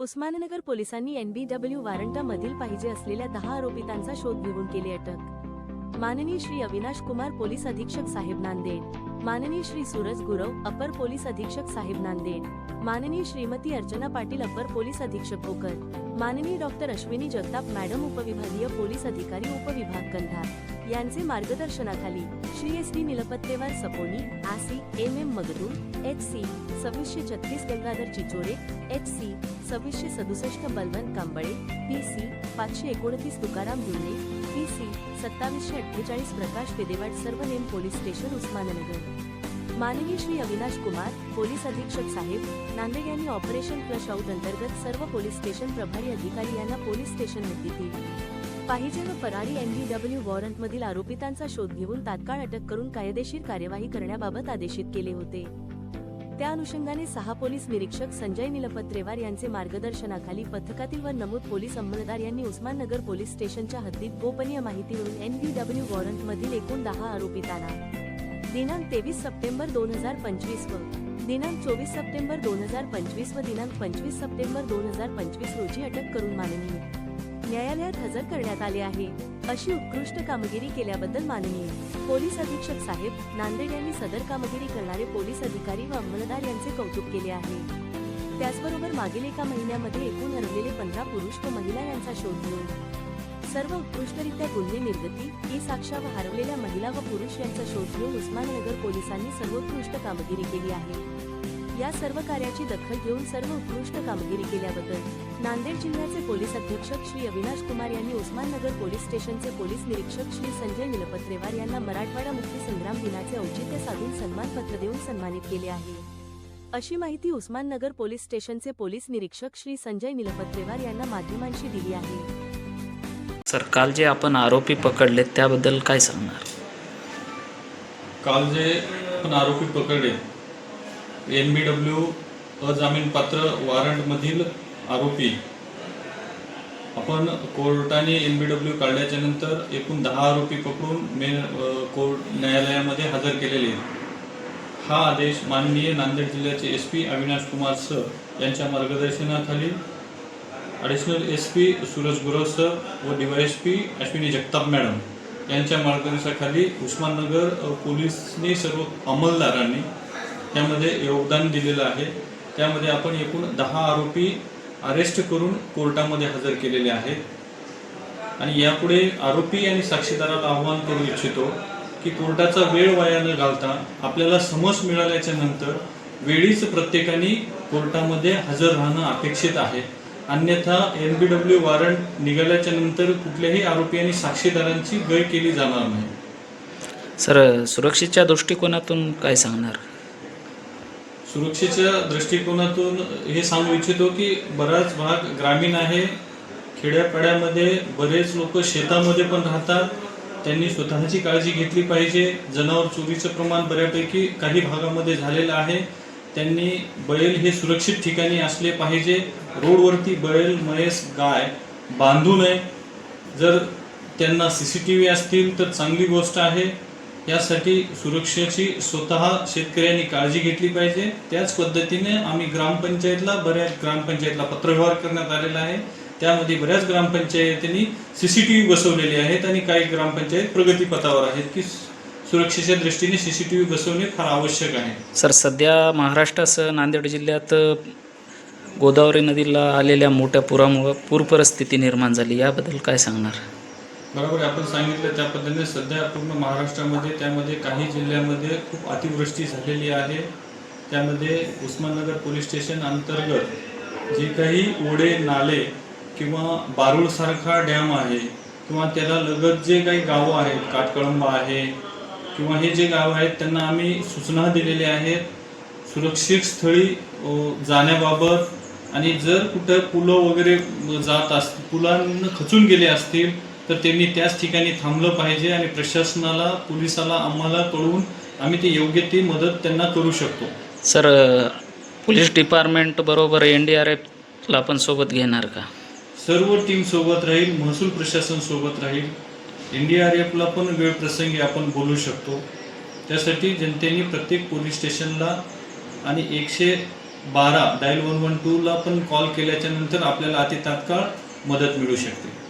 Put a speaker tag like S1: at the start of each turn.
S1: उस्माननगर पोलिसांनी एनबीडब्ल्यू वारंटामधील पाहिजे असलेल्या दहा आरोपितांचा शोध घेऊन केली अटक. माननीय श्री अविनाश कुमार पोलीस अधीक्षक साहेब नांदेड. माननीय श्री सूरज गुरव अपर पोलीस अधीक्षक साहेब नांदेड. माननीय श्रीमती अर्चना पाटील अपर पोलीस अधीक्षक भोकर. माननीय डॉक्टर अश्विनी जगताप मॅडम उपविभागीय पोलीस अधिकारी उपविभाग कंधार. यांचे मार्गदर्शनाखाली श्री एस डी निलपत्तेवार सपोनी आसी M M Magdum H C सव्वीसशे छत्तीस गंगाधर चिचोरे एच सी सव्वीसशे सदुसष्ट बलवंत कांबळे पी सी पाचशे एकोणतीस तुकाराम दुल्ले पी सी सत्तावीसशे अठ्ठेचाळीस प्रकाश पेदेवाड सर्व नेम पोलीस स्टेशन उस्माननगर. माननीय श्री अविनाश कुमार पोलीस अधीक्षक साहेब नांदेड यांनी ऑपरेशन फ्लश आउट अंतर्गत सर्व पोलीस स्टेशन प्रभारी अधिकारी यांना पोलीस स्टेशन हद्दीतील पाहिजे व फरारी एनडीडब्ल्यू वॉरंटमधील आरोपितांचा शोध घेऊन तात्काळ अटक करून कायदेशीर कार्यवाही करण्याबाबत आदेशित केले होते. त्या अनुषंगाने सहा पोलीस निरीक्षक संजय निलपत्रेवार यांचे मार्गदर्शनाखाली पथकातील व नमूद पोलीस अंमलदार यांनी उस्माननगर पोलीस स्टेशनच्या हद्दीत गोपनीय माहितीवरून डब्ल्यू वॉरंटमधील एकूण दहा आरोपितांना दिनांक तेवीस सप्टेंबर दोन हजार पंचवीस व दिनांक चोवीस सप्टेंबर दोन हजार पंचवीस व दिनांक पंचवीस सप्टेंबर दोन हजार पंचवीस रोजी अटक करून माननीय न्यायालयात हजर करण्यात आले आहे. अशी उत्कृष्ट कामगिरी केल्याबद्दल माननीय पोलीस अधीक्षक साहेब नांदेड यांनी सदर कामगिरी करणारे पोलीस अधिकारी व अंमलदार यांचे कौतुक केले आहे. त्याचबरोबर मागील एका महिन्यामध्ये एकूण हरवलेले पंधरा पुरुष व महिला यांचा शोध घेऊन. सर्व उत्कृष्टरित्या गुन्हे निर्गती ई साक्षा व हरवलेल्या महिला व पुरुष यांचा शोध घेऊन उस्माननगर पोलिसांनी सर्वोत्कृष्ट कामगिरी केली आहे. या सर्व कार्याची दखल घेऊन सर्व उत्कृष्ट कामगिरी केल्याबद्दल नांदेड जिल्ह्याचे पोलीस अधीक्षक श्री अविनाश कुमार यांनी उस्माननगर पोलीस स्टेशनचे पोलीस निरीक्षक श्री संजय निलपत्रेवार यांना मराठवाडा मुक्ती संग्राम दिनाचे औचित्य साधून सन्मानपत्र देऊन सन्मानित केले आहे. अशी माहिती उस्माननगर पोलीस स्टेशनचे पोलीस निरीक्षक श्री संजय निलपत्रेवार यांना माध्यमांशी दिली आहे.
S2: सर काल जे आपण आरोपी पकडले त्याबद्दल काय सांगणार?
S3: काल जे आपण आरोपी पकडले एन बी डब्ल्यू अजामीनपात्र वॉरंटमधील आरोपी. आपण कोर्टाने एन बी डब्ल्यू काढल्याच्या नंतर एकूण दहा आरोपी पकडून मेन कोर्ट न्यायालयामध्ये हजर केलेले हा आदेश माननीय नांदेड जिल्ह्याचे S P Avinash Kumar sir यांच्या मार्गदर्शनाखाली additional S P Suraj Gurav sir व पी अश्विनी जगताप मॅडम यांच्या मार्गदर्शनाखाली उस्माननगर अ, पोलीसने सर्व अंमलदारांनी त्यामध्ये योगदान दिलेलं आहे. त्यामध्ये आपण एकूण दहा आरोपी अरेस्ट करून कोर्टामध्ये हजर केलेले आहेत. आणि यापुढे आरोपी आणि साक्षीदाराला आव्हान करू इच्छितो की कोर्टाचा वेळ वाया न घालता आपल्याला समज मिळाल्याच्या नंतर वेळीच प्रत्येकाने कोर्टामध्ये हजर राहणं अपेक्षित आहे. अन्यथा एन बी डब्ल्यू वॉरंट निघाल्याच्या नंतर कुठल्याही आरोपी आणि साक्षीदारांची गय केली जाणार नाही.
S2: सर सुरक्षेच्या दृष्टिकोनातून काय सांगणार?
S3: सुरक्षेच्या दृष्टिकोनातून हे सांगू इच्छितो की बराच भाग ग्रामीण आहे. खेड्यापाड्यामध्ये बरेच लोक शेतामध्ये पण राहतात. त्यांनी स्वतःची काळजी घेतली पाहिजे. जनावर चोरीचं प्रमाण बऱ्यापैकी काही भागामध्ये झालेलं आहे. त्यांनी बैल हे सुरक्षित ठिकाणी असले पाहिजे. रोडवरती बैल म्हैस गाय बांधू नये. जर त्यांना सी सी टी व्ही असतील तर चांगली गोष्ट आहे. यासाठी सुरक्षेची स्वतः शेतकऱ्यांनी काळजी घेतली पाहिजे. त्याच पद्धतीने आम्ही ग्रामपंचायतला बऱ्याच ग्रामपंचायतला पत्रव्यवहार करण्यात आलेला आहे. त्यामध्ये बऱ्याच ग्रामपंचायतींनी सी सी टी व्ही बसवलेले आहेत आणि काही ग्रामपंचायत प्रगतीपथावर आहेत की सुरक्षेच्या दृष्टीने सी सी टी व्ही बसवणे फार आवश्यक आहे.
S2: सर सध्या महाराष्ट्रासह नांदेड जिल्ह्यात गोदावरी नदीला आलेल्या मोठ्या पुरामुळं पूर परिस्थिती निर्माण झाली. याबद्दल काय सांगणार?
S3: बरोबर आहे. आपण सांगितलं त्या पद्धतीने सध्या पूर्ण महाराष्ट्रामध्ये त्यामध्ये काही जिल्ह्यामध्ये खूप अतिवृष्टी झालेली आहे त्यामध्ये उस्माननगर पोलीस स्टेशन अंतर्गत जे काही ओढे नाले किंवा बारूळसारखा डॅम आहे किंवा त्याला लगत जे काही गावं आहेत काटकळंबा आहे किंवा हे जे गावं आहेत त्यांना आम्ही सूचना दिलेल्या आहेत सुरक्षित स्थळी जाण्याबाबत आणि जर कुठं पुलं वगैरे जात असतील पुलांना खचून गेले असतील तर त्यांनी त्याच ठिकाणी थांबलं पाहिजे आणि प्रशासनाला पोलिसाला आम्हाला कळवून आम्ही ते योग्य ती मदत त्यांना करू शकतो.
S2: सर पोलीस डिपार्टमेंट बरोबर एन डी आर एफला पण सोबत घेणार का?
S3: सर्व टीम सोबत राहील महसूल प्रशासन सोबत राहील. एन डी आर एफला पण वेळ प्रसंगी आपण बोलू शकतो. त्यासाठी जनतेने प्रत्येक पोलीस स्टेशनला आणि एकशे बारा डायल वन वन टूला पण कॉल केल्याच्यानंतर आपल्याला अति तात्काळ मदत मिळू शकते.